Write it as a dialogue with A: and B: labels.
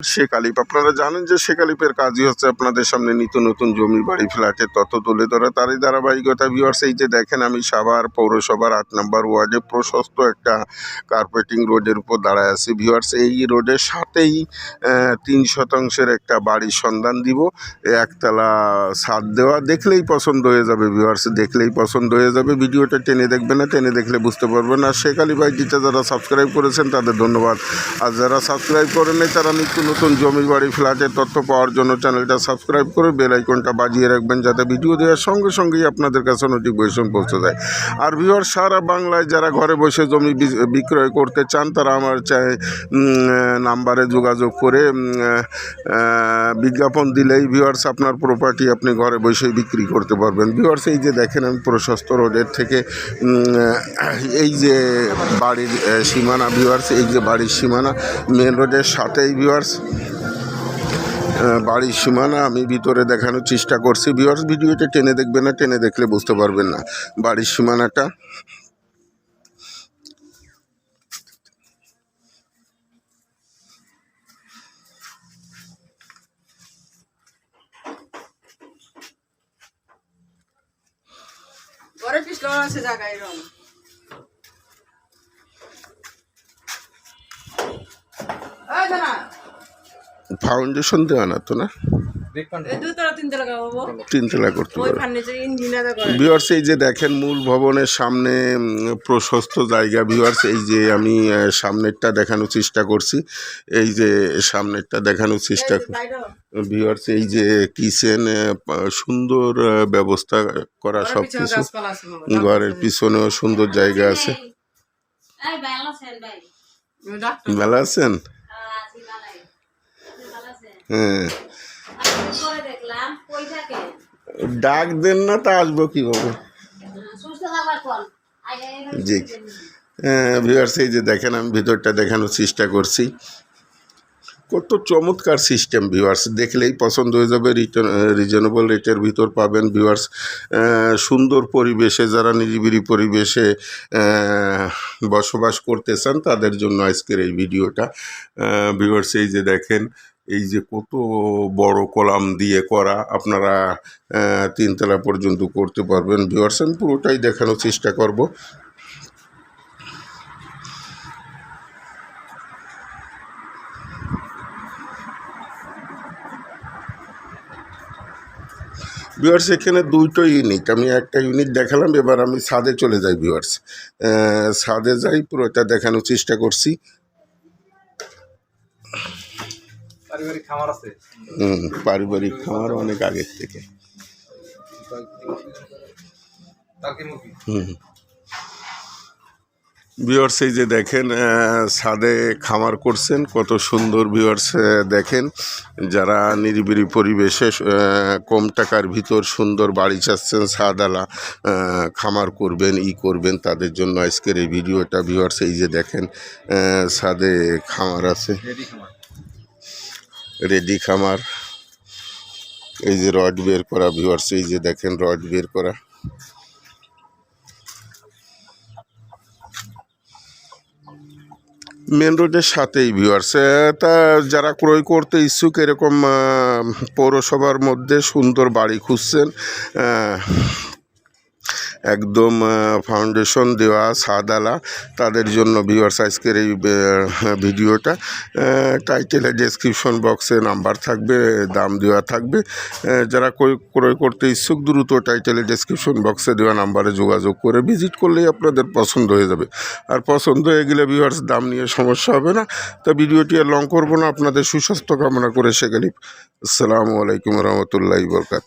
A: শেখ আলিপ আপনারা জানেন যে শেখ আলিপের কাজই হচ্ছে আপনাদের সামনে নিত্য নতুন জমি, বাড়ি ফ্ল্যাটের তথ্য তুলে ধরা। তারই ধারাবাহিকতা ভিউয়ার্স এই যে দেখেন আমি সাভার পৌরসভার আট নম্বর ওয়ার্ডে প্রশস্ত একটা কার্পেটিং রোডের উপর দাঁড়ায় আছি। ভিউয়ার্স এই রোডের সাথেই তিন শতাংশের একটা বাড়ির সন্ধান দিব। একতলা ছাদ দেওয়া দেখলেই পছন্দ হয়ে যাবে ভিউয়ার্স দেখলেই পছন্দ হয়ে যাবে। ভিডিওটা টেনে দেখবে না, টেনে দেখলে বুঝতে পারবেন। আর শেখ আলী ভাইটিটা যারা সাবস্ক্রাইব করেছেন, তাদের ধন্যবাদ। আর যারা সাবস্ক্রাইব করেন তারা নিত্য নতুন জমি বাড়ি ফ্ল্যাটের তথ্য পাওয়ার জন্য চ্যানেলটা সাবস্ক্রাইব করে বেল আইকনটা বাজিয়ে রাখবেন যাতে ভিডিও দেওয়ার সঙ্গে সঙ্গেই আপনাদের কাছে নোটিফিকেশন পৌঁছে যায় আর ভিউয়ার সারা বাংলায় যারা ঘরে বসে জমি বিক্রয় করতে চান তারা আমার চাই নাম্বারে যোগাযোগ করে বিজ্ঞাপন দিলেই ভিউয়ার্স আপনার প্রপার্টি আপনি ঘরে বসেই বিক্রি করতে পারবেন। ভিউয়ার্স এই যে দেখেন আমি প্রশস্ত রোডের থেকে এই যে বাড়ির সীমানা ভিউয়ার্স এই যে বাড়ির সীমানা মেন রোডের সাথেই ভিউয়ার্স আহ, বাড়ির সীমানা আমি ভিতরে দেখানোর চেষ্টা করছি। ভিউয়ার্স ভিডিওটা টেনে দেখবেন না, টেনে দেখলে বুঝতে পারবেন না। বাড়ির সীমানাটা। ফাউন্ডেশন দেওয়া না তো না
B: তিনতলা
A: করতে ভিউয়ার্স এই যে দেখেন মূল ভবনের সামনে প্রশস্ত জায়গা ভিউয়ার্স এই যে আমি সামনেরটা দেখানোর চেষ্টা করছি এই যে সামনেরটা দেখানোর চেষ্টা ভিউয়ার্স এই যে কিচেন সুন্দর ব্যবস্থা করা সব কিছু। ঘরের পিছনেও সুন্দর জায়গা আছে
C: ভালো আছেন ভাই
B: ওই ডাক্তার
A: ভালো আছেন
C: আছি ভালাই আপনি ভালো আছেন
A: হ্যাঁ। ডাক দেন না, তা আসব কীভাবে? জি। ভিউয়ার্স এই যে দেখেন, আমি ভিতরটা দেখানোর চেষ্টা করছি। কত চমৎকার সিস্টেম ভিউয়ার্স দেখলেই পছন্দ হয়ে যাবে রিজনেবল রেটের ভিতর পাবেন ভিউয়ার্স সুন্দর পরিবেশে, যারা নিরিবিলি পরিবেশে বসবাস করতে চান, তাদের জন্য আজকের এই ভিডিওটা ভিউয়ার্স এই যে দেখেন এই যে কত বড় কলাম দিয়ে করা, আপনারা তিনতলা পর্যন্ত করতে পারবেন। ভিউয়ার্স আমি পুরোটাই দেখানোর চেষ্টা করব। ভিউয়ার্স এখানে দুইটো ইউনিট আমি একটা ইউনিট দেখালাম, এবার আমি ছাদে চলে যাই ভিউয়ার্স ছাদে যাই, পুরোটা দেখানোর চেষ্টা করছি।
D: পারিবারিক খামার আছে?
A: হুম, পারিবারিক খামার অনেক আগের থেকে। হুম। এই যে দেখেন ছাদে খামার করছেন কত সুন্দর ভিউয়ার্স দেখেন যারা নিরিবিলি পরিবেশে কম টাকার ভিতর সুন্দর বাড়ি চাচ্ছেন ছাদালা আহ, খামার করবেন ই করবেন তাদের জন্য আজকের এই ভিডিওটা ভিউয়ার্স এই যে দেখেন ছাদে খামার আছে।
D: রেডি খামার।
A: এই যে রড বের করা ভিউয়ার্স এই যে দেখেন রড বের করা। মেন রোডের সাথেই ভিউয়ার্স তা যারা ক্রয় করতে ইচ্ছুক, এরকম পৌরসভার মধ্যে সুন্দর বাড়ি খুঁজছেন একদম ফাউন্ডেশন দেওয়া সাদালা। তাদের জন্য ভিউয়ার্স আজকের এই ভিডিওটা টাইটেলে ডেসক্রিপশন বক্সে নাম্বার থাকবে, দাম দেওয়া থাকবে। যারা ক্রয় করতে ইচ্ছুক, দ্রুত টাইটেলে ডেসক্রিপশন বক্সে দেওয়া নাম্বারে যোগাযোগ করে ভিজিট করলেই আপনাদের পছন্দ হয়ে যাবে। আর পছন্দ হয়ে গেলে ভিউয়ার্স দাম নিয়ে সমস্যা হবে না। তা ভিডিওটি আর লং করব না, আপনাদের সুস্বাস্থ্য কামনা করে শেখালি। আসসালামু আলাইকুম রহমতুল্লাহ বরকাত